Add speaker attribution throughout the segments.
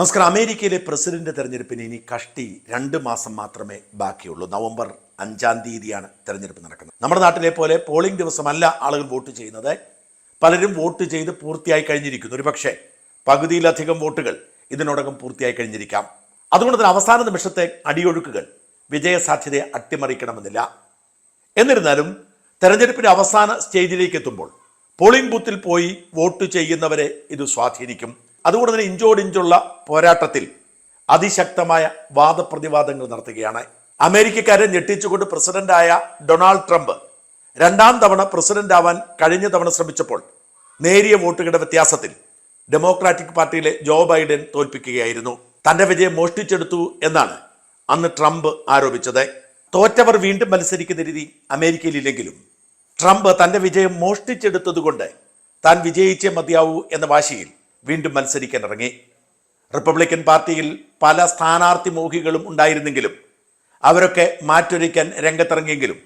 Speaker 1: നമസ്കാരം. അമേരിക്കയിലെ പ്രസിഡന്റ് തെരഞ്ഞെടുപ്പിന് ഇനി കഷ്ടി രണ്ട് മാസം മാത്രമേ ബാക്കിയുള്ളൂ. നവംബർ അഞ്ചാം തീയതിയാണ് തെരഞ്ഞെടുപ്പ് നടക്കുന്നത്. നമ്മുടെ നാട്ടിലെ പോലെ പോളിംഗ് ദിവസമല്ല ആളുകൾ വോട്ട് ചെയ്യുന്നത്. പലരും വോട്ട് ചെയ്ത് പൂർത്തിയായി കഴിഞ്ഞിരിക്കുന്നു. ഒരു പക്ഷേ പകുതിയിലധികം വോട്ടുകൾ ഇതിനോടകം പൂർത്തിയായി കഴിഞ്ഞിരിക്കാം. അതുകൊണ്ട് തന്നെ അവസാന നിമിഷത്തെ അടിയൊഴുക്കുകൾ വിജയസാധ്യതയെ അട്ടിമറിക്കണമെന്നില്ല. എന്നിരുന്നാലും തെരഞ്ഞെടുപ്പിന്റെ അവസാന സ്റ്റേജിലേക്ക് എത്തുമ്പോൾ പോളിംഗ് ബൂത്തിൽ പോയി വോട്ട് ചെയ്യുന്നവരെ ഇത് സ്വാധീനിക്കും. അതുകൊണ്ട് തന്നെ ഇഞ്ചോടിഞ്ചുള്ള പോരാട്ടത്തിൽ അതിശക്തമായ വാദപ്രതിവാദങ്ങൾ നടത്തുകയാണ്. അമേരിക്കക്കാരെ ഞെട്ടിച്ചുകൊണ്ട് പ്രസിഡന്റായ ഡൊണാൾഡ് ട്രംപ് രണ്ടാം തവണ പ്രസിഡന്റ് ആവാൻ കഴിഞ്ഞ തവണ ശ്രമിച്ചപ്പോൾ നേരിയ വോട്ടുകളുടെ വ്യത്യാസത്തിൽ ഡെമോക്രാറ്റിക് പാർട്ടിയിലെ ജോ ബൈഡൻ തോൽപ്പിക്കുകയായിരുന്നു. തന്റെ വിജയം മോഷ്ടിച്ചെടുത്തു എന്നാണ് അന്ന് ട്രംപ് ആരോപിച്ചത്. തോറ്റവർ വീണ്ടും മത്സരിക്കുന്ന രീതി അമേരിക്കയിലില്ലെങ്കിലും ട്രംപ് തന്റെ വിജയം മോഷ്ടിച്ചെടുത്തതുകൊണ്ട് താൻ വിജയിച്ചേ മതിയാവൂ എന്ന വാശിയിൽ വീണ്ടും മത്സരിക്കാൻ ഇറങ്ങി റിപ്പബ്ലിക്കൻ പാർട്ടിയിൽ പല സ്ഥാനാർത്ഥി മോഹികളും ഉണ്ടായിരുന്നെങ്കിലും അവരൊക്കെ മാറ്റൊരുക്കാൻ രംഗത്തിറങ്ങിയെങ്കിലും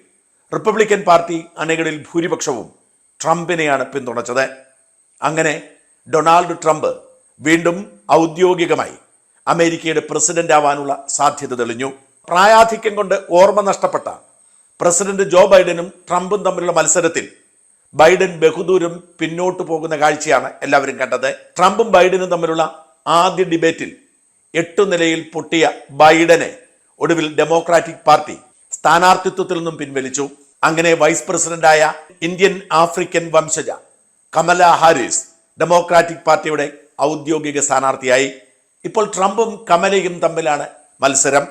Speaker 1: റിപ്പബ്ലിക്കൻ പാർട്ടി അണികളിൽ ഭൂരിപക്ഷവും ട്രംപിനെയാണ് പിന്തുണച്ചത്. അങ്ങനെ ഡൊണാൾഡ് ട്രംപ് വീണ്ടും ഔദ്യോഗികമായി അമേരിക്കയുടെ പ്രസിഡന്റ് ആവാനുള്ള സാധ്യത തെളിഞ്ഞു. പ്രായാധിക്യം കൊണ്ട് ഓർമ്മ നഷ്ടപ്പെട്ട പ്രസിഡന്റ് ജോ ബൈഡനും ട്രംപും തമ്മിലുള്ള മത്സരത്തിൽ ബൈഡൻ ബഹുദൂരം പിന്നോട്ട് പോകുന്ന കാഴ്ചയാണ് എല്ലാവരും കണ്ടത്. ട്രംപും ബൈഡനും തമ്മിലുള്ള ആദ്യ ഡിബേറ്റിൽ എട്ടു നിലയിൽ പൊട്ടിയ ബൈഡനെ ഒടുവിൽ ഡെമോക്രാറ്റിക് പാർട്ടി സ്ഥാനാർത്ഥിത്വത്തിൽ നിന്നും പിൻവലിച്ചു. അങ്ങനെ വൈസ് പ്രസിഡന്റായ ഇന്ത്യൻ ആഫ്രിക്കൻ വംശജ കമല ഹാരിസ് ഡെമോക്രാറ്റിക് പാർട്ടിയുടെ ഔദ്യോഗിക സ്ഥാനാർത്ഥിയായി. ഇപ്പോൾ ട്രംപും കമലയും തമ്മിലാണ് മത്സരം.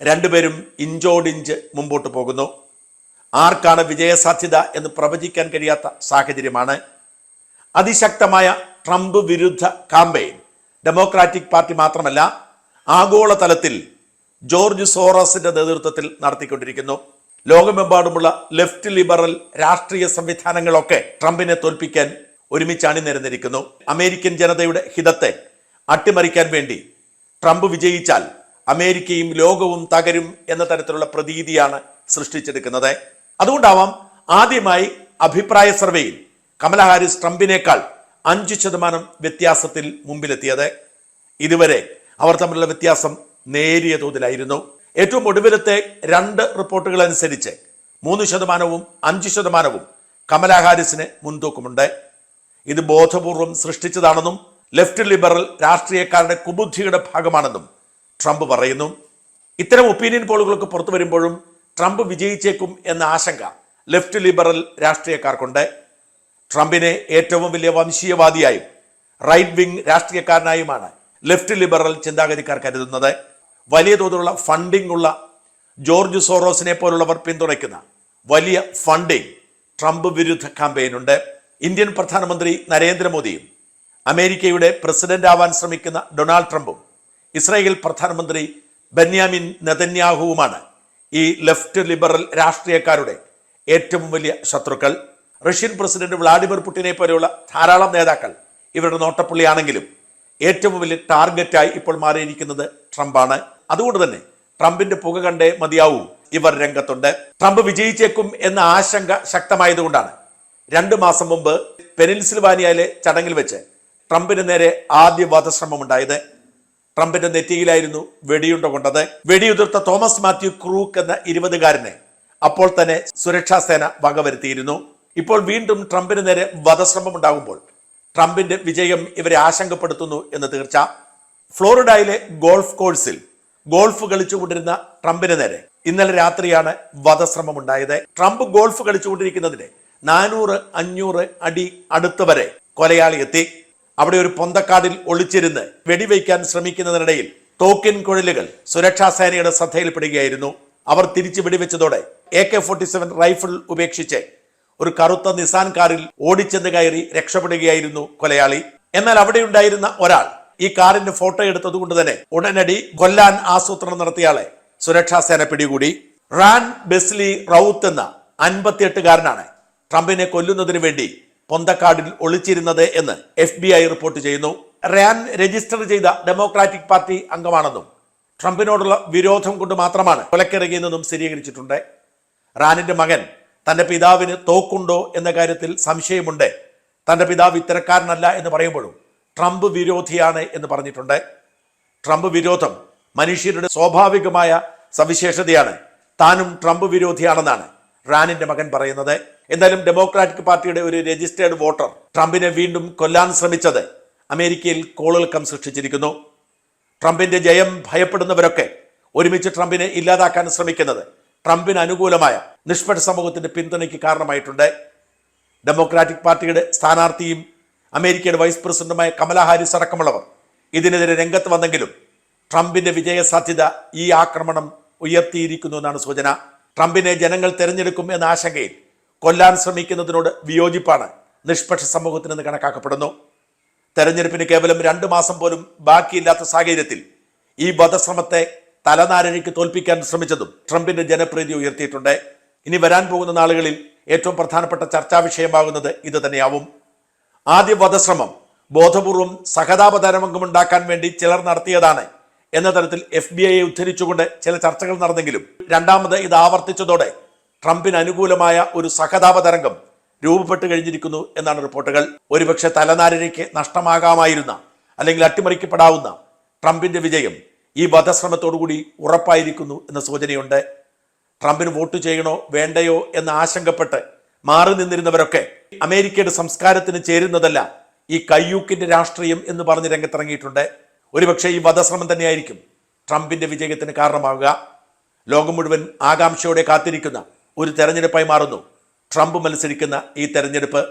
Speaker 1: രണ്ടുപേരും ഇഞ്ചോടിഞ്ച് മുമ്പോട്ട് പോകുന്നു. ആർക്കാണ് വിജയസാധ്യത എന്ന് പ്രവചിക്കാൻ കഴിയാത്ത സാഹചര്യമാണ്. അതിശക്തമായ ട്രംപ് വിരുദ്ധ കാമ്പയിൻ. ഡെമോക്രാറ്റിക് പാർട്ടി മാത്രമല്ല ആഗോളതലത്തിൽ ജോർജ് സോറസിന്റെ നേതൃത്വത്തിൽ നടത്തിക്കൊണ്ടിരിക്കുന്നു. ലോകമെമ്പാടുമുള്ള ലെഫ്റ്റ് ലിബറൽ രാഷ്ട്രീയ സംവിധാനങ്ങളൊക്കെ ട്രംപിനെ തോൽപ്പിക്കാൻ ഒരുമിച്ച് അണിനിരന്നിരിക്കുന്നു അമേരിക്കൻ ജനതയുടെ ഹിതത്തെ അട്ടിമറിക്കാൻ വേണ്ടി ട്രംപ് വിജയിച്ചാൽ അമേരിക്കയും ലോകവും തകരും എന്ന തരത്തിലുള്ള പ്രതീതിയാണ് സൃഷ്ടിച്ചെടുക്കുന്നത്. അതുകൊണ്ടാവാം ആദ്യമായി അഭിപ്രായ സർവേയിൽ കമല ഹാരിസ് ട്രംപിനേക്കാൾ അഞ്ച് ശതമാനം വ്യത്യാസത്തിൽ മുമ്പിലെത്തിയത്. ഇതുവരെ അവർ തമ്മിലുള്ള വ്യത്യാസം നേരിയ തോതിലായിരുന്നു. ഏറ്റവും ഒടുവിലത്തെ രണ്ട് റിപ്പോർട്ടുകൾ അനുസരിച്ച് മൂന്ന് ശതമാനവും അഞ്ച് ശതമാനവും കമല ഹാരിസിന് മുൻതൂക്കമുണ്ട്. ഇത് ബോധപൂർവം സൃഷ്ടിച്ചതാണെന്നും ലെഫ്റ്റ് ലിബറൽ രാഷ്ട്രീയക്കാരുടെ കുബുദ്ധിയുടെ ഭാഗമാണെന്നും ട്രംപ് പറയുന്നു. ഇത്തരം ഒപ്പീനിയൻ പോളുകളൊക്കെ പുറത്തു വരുമ്പോഴും ട്രംപ് വിജയിച്ചേക്കും എന്ന ആശങ്ക ലെഫ്റ്റ് ലിബറൽ രാഷ്ട്രീയക്കാർക്കുണ്ട്. ട്രംപിനെ ഏറ്റവും വലിയ വംശീയവാദിയായും റൈറ്റ് വിങ് രാഷ്ട്രീയക്കാരനായുമാണ് ലെഫ്റ്റ് ലിബറൽ ചിന്താഗതിക്കാർ കരുതുന്നത്. വലിയ തോതിലുള്ള ഫണ്ടിംഗ് ഉള്ള ജോർജ് സോറോസിനെ പോലുള്ളവർ പിന്തുണയ്ക്കുന്ന വലിയ ഫണ്ടിംഗ് ട്രംപ് വിരുദ്ധ ക്യാമ്പയിനുണ്ട് ഇന്ത്യൻ പ്രധാനമന്ത്രി നരേന്ദ്രമോദിയും അമേരിക്കയുടെ പ്രസിഡന്റ് ആവാൻ ശ്രമിക്കുന്ന ഡൊണാൾഡ് ട്രംപും ഇസ്രായേൽ പ്രധാനമന്ത്രി ബെന്യാമിൻ നെതന്യാഹുവുമാണ് ഈ ലെഫ്റ്റ് ലിബറൽ രാഷ്ട്രീയക്കാരുടെ ഏറ്റവും വലിയ ശത്രുക്കൾ. റഷ്യൻ പ്രസിഡന്റ് വ്ളാഡിമിർ പുടിനെ പോലെയുള്ള ധാരാളം നേതാക്കൾ ഇവരുടെ നോട്ടപ്പുള്ളിയാണെങ്കിലും ഏറ്റവും വലിയ ടാർഗറ്റായി ഇപ്പോൾ മാറിയിരിക്കുന്നത് ട്രംപാണ്. അതുകൊണ്ട് തന്നെ ട്രംപിന്റെ പുക കണ്ടേ മതിയാവൂ ഇവർ രംഗത്തുണ്ട്. ട്രംപ് വിജയിച്ചേക്കും എന്ന ആശങ്ക ശക്തമായതുകൊണ്ടാണ് രണ്ടു മാസം മുമ്പ് പെനിൻസിൽവാനിയയിലെ ചടങ്ങിൽ വെച്ച് ട്രംപിന് നേരെ ആദ്യ വധശ്രമം ഉണ്ടായത് ട്രംപിന്റെ നെറ്റിയിലായിരുന്നു വെടിയുണ്ട കൊണ്ടത്? വെടിയുതിർത്ത തോമസ് മാത്യു ക്രൂക്ക് എന്ന ഇരുപതുകാരനെ അപ്പോൾ തന്നെ സുരക്ഷാ സേന വകവരുത്തിയിരുന്നു. ഇപ്പോൾ വീണ്ടും ട്രംപിന് നേരെ വധശ്രമം ഉണ്ടാകുമ്പോൾ ട്രംപിന്റെ വിജയം ഇവരെ ആശങ്കപ്പെടുത്തുന്നു എന്ന് തീർച്ച. ഫ്ലോറിഡയിലെ ഗോൾഫ് കോഴ്സിൽ ഗോൾഫ് കളിച്ചുകൊണ്ടിരുന്ന ട്രംപിന് നേരെ ഇന്നലെ രാത്രിയാണ് വധശ്രമം ഉണ്ടായത് ട്രംപ് ഗോൾഫ് കളിച്ചുകൊണ്ടിരിക്കുന്നതിന് നാനൂറ് അഞ്ഞൂറ് അടി അടുത്ത് വരെ കൊലയാളി എത്തി അവിടെ ഒരു പൊന്തക്കാടിൽ ഒളിച്ചിരുന്ന് വെടിവെക്കാൻ ശ്രമിക്കുന്നതിനിടയിൽ തോക്കിൻ കുഴലുകൾ സുരക്ഷാ സേനയുടെ ശ്രദ്ധയിൽപ്പെടുകയായിരുന്നു. അവർ തിരിച്ചു വെടിവെച്ചതോടെ A K forty seven rifle ഉപേക്ഷിച്ച് ഒരു കറുത്ത നിസാൻ കാറിൽ ഓടിച്ചെന്ന് കയറി രക്ഷപ്പെടുകയായിരുന്നു കൊലയാളി. എന്നാൽ അവിടെ ഉണ്ടായിരുന്ന ഒരാൾ ഈ കാറിന്റെ ഫോട്ടോ എടുത്തതുകൊണ്ട് തന്നെ ഉടനടി കൊല്ലാൻ ആസൂത്രണം നടത്തിയാളെ സുരക്ഷാ സേന പിടികൂടി. റാൻ ബെസ്ലി റൌത്ത് എന്ന അൻപത്തിയെട്ടുകാരനാണ് ട്രംപിനെ കൊല്ലുന്നതിന് വേണ്ടി പൊന്തക്കാടിൽ ഒളിച്ചിരുന്നത് എന്ന് എഫ് ബി ഐ റിപ്പോർട്ട് ചെയ്യുന്നു. റാൻ രജിസ്റ്റർ ചെയ്ത ഡെമോക്രാറ്റിക് പാർട്ടി അംഗമാണെന്നും ട്രംപിനോടുള്ള വിരോധം കൊണ്ട് മാത്രമാണ് കൊലക്കിറങ്ങിയതെന്നും സ്ഥിരീകരിച്ചിട്ടുണ്ട്. റാനിന്റെ മകൻ തന്റെ പിതാവിന് തോക്കുണ്ടോ എന്ന കാര്യത്തിൽ സംശയമുണ്ട്. തന്റെ പിതാവ് ഇത്തരക്കാരനല്ല എന്ന് പറയുമ്പോഴും ട്രംപ് വിരോധിയാണ് എന്ന് പറഞ്ഞിട്ടുണ്ട്. ട്രംപ് വിരോധം മനുഷ്യരുടെ സ്വാഭാവികമായ സവിശേഷതയാണ്. താനും ട്രംപ് വിരോധിയാണെന്നാണ് റാനിന്റെ മകൻ പറയുന്നത് എന്തായാലും ഡെമോക്രാറ്റിക് പാർട്ടിയുടെ ഒരു രജിസ്റ്റേർഡ് വോട്ടർ ട്രംപിനെ വീണ്ടും കൊല്ലാൻ ശ്രമിച്ചത് അമേരിക്കയിൽ കോളിളക്കം സൃഷ്ടിച്ചിരിക്കുന്നു. ട്രംപിന്റെ ജയം ഭയപ്പെടുന്നവരൊക്കെ ഒരുമിച്ച് ട്രംപിനെ ഇല്ലാതാക്കാൻ ശ്രമിക്കുന്നത് ട്രംപിന് അനുകൂലമായ നിഷ്പക്ഷ സമൂഹത്തിന്റെ പിന്തുണയ്ക്ക് കാരണമായിട്ടുണ്ട്. ഡെമോക്രാറ്റിക് പാർട്ടിയുടെ സ്ഥാനാർത്ഥിയും അമേരിക്കയുടെ വൈസ് പ്രസിഡന്റുമായ കമല ഹാരിസ് അടക്കമുള്ളവർ ഇതിനെതിരെ രംഗത്ത് വന്നെങ്കിലും ട്രംപിന്റെ വിജയ സാധ്യത ഈ ആക്രമണം ഉയർത്തിയിരിക്കുന്നു എന്നാണ് സൂചന. ട്രംപിനെ ജനങ്ങൾ തെരഞ്ഞെടുക്കും എന്ന ആശങ്കയിൽ കൊല്ലാൻ ശ്രമിക്കുന്നതിനോട് വിയോജിപ്പാണ് നിഷ്പക്ഷ സമൂഹത്തിനെന്ന് കണക്കാക്കപ്പെടുന്നു. തെരഞ്ഞെടുപ്പിന് കേവലം രണ്ട് മാസം പോലും ബാക്കിയില്ലാത്ത സാഹചര്യത്തിൽ ഈ വധശ്രമത്തെ തലനാരഴിക്ക് തോൽപ്പിക്കാൻ ശ്രമിച്ചതും ട്രംപിന്റെ ജനപ്രീതി ഉയർത്തിയിട്ടുണ്ട്. ഇനി വരാൻ പോകുന്ന നാളുകളിൽ ഏറ്റവും പ്രധാനപ്പെട്ട ചർച്ചാ വിഷയമാകുന്നത് ഇത് തന്നെയാവും. ആദ്യ വധശ്രമം ബോധപൂർവം സഹതാപതരമംഗമുണ്ടാക്കാൻ വേണ്ടി ചിലർ നടത്തിയതാണ് എന്ന തരത്തിൽ എഫ് ബി ഐയെ ഉദ്ധരിച്ചുകൊണ്ട് ചില ചർച്ചകൾ നടന്നെങ്കിലും രണ്ടാമത് ഇത് ആവർത്തിച്ചതോടെ ട്രംപിന് അനുകൂലമായ ഒരു സഹതാപ തരംഗം രൂപപ്പെട്ട് കഴിഞ്ഞിരിക്കുന്നു എന്നാണ് റിപ്പോർട്ടുകൾ. ഒരുപക്ഷെ തലനാരിഴയ്ക്ക് നഷ്ടമാകാമായിരുന്ന അല്ലെങ്കിൽ അട്ടിമറിക്കപ്പെടാവുന്ന ട്രംപിന്റെ വിജയം ഈ വധശ്രമത്തോടുകൂടി ഉറപ്പായിരിക്കുന്നു എന്ന സൂചനയുണ്ട്. ട്രംപിന് വോട്ട് ചെയ്യണോ വേണ്ടയോ എന്ന് ആശങ്കപ്പെട്ട് മാറി നിന്നിരുന്നവരൊക്കെ അമേരിക്കയുടെ സംസ്കാരത്തിന് ചേരുന്നതല്ല ഈ കയ്യൂക്കിന്റെ രാഷ്ട്രീയം എന്ന് പറഞ്ഞ് രംഗത്തിറങ്ങിയിട്ടുണ്ട്. ഒരുപക്ഷെ ഈ വധശ്രമം തന്നെയായിരിക്കും ട്രംപിന്റെ വിജയത്തിന് കാരണമാവുക. ലോകം മുഴുവൻ ആകാംക്ഷയോടെ കാത്തിരിക്കുന്ന ഒരു തെരഞ്ഞെടുപ്പായി മാറുന്നു. ട്രംപ് മത്സരിക്കുന്ന ഈ തെരഞ്ഞെടുപ്പ്.